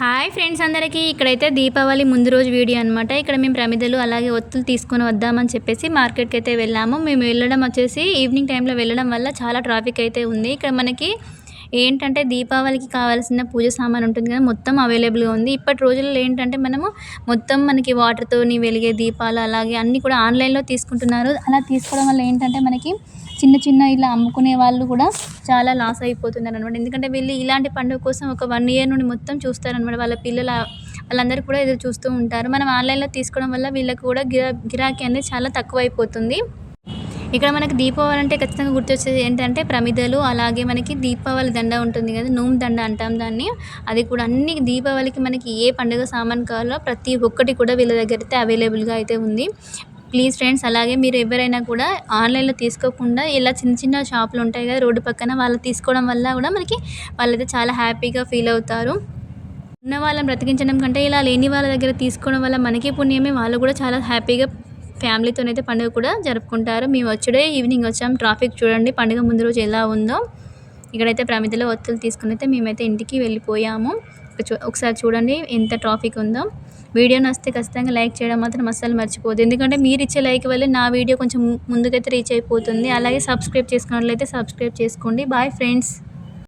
Hi friends అందరికీ. ఇక్కడైతే దీపావళి ముందు రోజు వీడియో అనమాట ఇక్కడ మేము ప్రమిదలు అలాగే ఒత్తులు తీసుకొని వద్దామని చెప్పేసి మార్కెట్కి అయితే వెళ్ళాము. మేము వెళ్ళడం వచ్చేసి ఈవినింగ్ టైంలో వెళ్ళడం వల్ల చాలా ట్రాఫిక్ అయితే ఉంది. ఇక్కడ మనకి ఏంటంటే దీపావళికి కావాల్సిన పూజ సామాన్ ఉంటుంది కదా మొత్తం అవైలబుల్గా ఉంది. ఇప్పటి రోజుల్లో ఏంటంటే మనము మొత్తం మనకి వాటర్తోని వెలిగే దీపాలు అలాగే అన్నీ కూడా ఆన్లైన్లో తీసుకుంటున్నారు. అలా తీసుకోవడం వల్ల ఏంటంటే మనకి చిన్న చిన్న ఇలా అమ్ముకునే వాళ్ళు కూడా చాలా లాస్ అయిపోతున్నారు అనమాట ఎందుకంటే వీళ్ళు ఇలాంటి పండుగ కోసం ఒక వన్ ఇయర్ నుండి మొత్తం చూస్తారనమాట వాళ్ళ పిల్లల వాళ్ళందరూ కూడా ఎదురు చూస్తూ ఉంటారు. మనం ఆన్లైన్లో తీసుకోవడం వల్ల వీళ్ళకి కూడా గిరా గిరాకీ అనేది చాలా తక్కువ అయిపోతుంది ఇక్కడ మనకి దీపావళి అంటే ఖచ్చితంగా గుర్తొచ్చేది ఏంటంటే ప్రమిదలు అలాగే మనకి దీపావళి దండ ఉంటుంది కదా నూమ్ దండ అంటాం దాన్ని. అది కూడా అన్ని దీపావళికి మనకి ఏ పండుగ సామాన్ కావాలో ప్రతి ఒక్కటి కూడా వీళ్ళ దగ్గర అయితే అవైలబుల్గా అయితే ఉంది. ప్లీజ్ ఫ్రెండ్స్ అలాగే మీరు ఎవరైనా కూడా ఆన్లైన్లో తీసుకోకుండా ఇలా చిన్న చిన్న షాపులు ఉంటాయి కదా రోడ్డు పక్కన వాళ్ళు తీసుకోవడం వల్ల కూడా మనకి వాళ్ళైతే చాలా హ్యాపీగా ఫీల్ అవుతారు. ఉన్న వాళ్ళని బ్రతికించడం కంటే ఇలా లేని వాళ్ళ దగ్గర తీసుకోవడం వల్ల మనకి పుణ్యమే వాళ్ళు కూడా చాలా హ్యాపీగా ఫ్యామిలీతోనైతే పండుగ కూడా జరుపుకుంటారు. మేము వచ్చుడే ఈవినింగ్ వచ్చాం. ట్రాఫిక్ చూడండి పండుగ ముందు రోజు ఎలా ఉందో. ఇక్కడైతే ప్రమిదలో ఒత్తులు తీసుకుని అయితే మేమైతే ఇంటికి వెళ్ళిపోయాము. ఒకసారి చూడండి ఎంత ట్రాఫిక్ ఉందో. వీడియో నచ్చితే ఖచ్చితంగా లైక్ చేయడం మాత్రం అస్సలు మర్చిపోదు ఎందుకంటే మీరు ఇచ్చే లైక్ వల్ల నా వీడియో కొంచెం ముందుకైతే రీచ్ అయిపోతుంది. అలాగే సబ్స్క్రైబ్ చేసుకున్నట్లయితే సబ్స్క్రైబ్ చేసుకోండి. Bye friends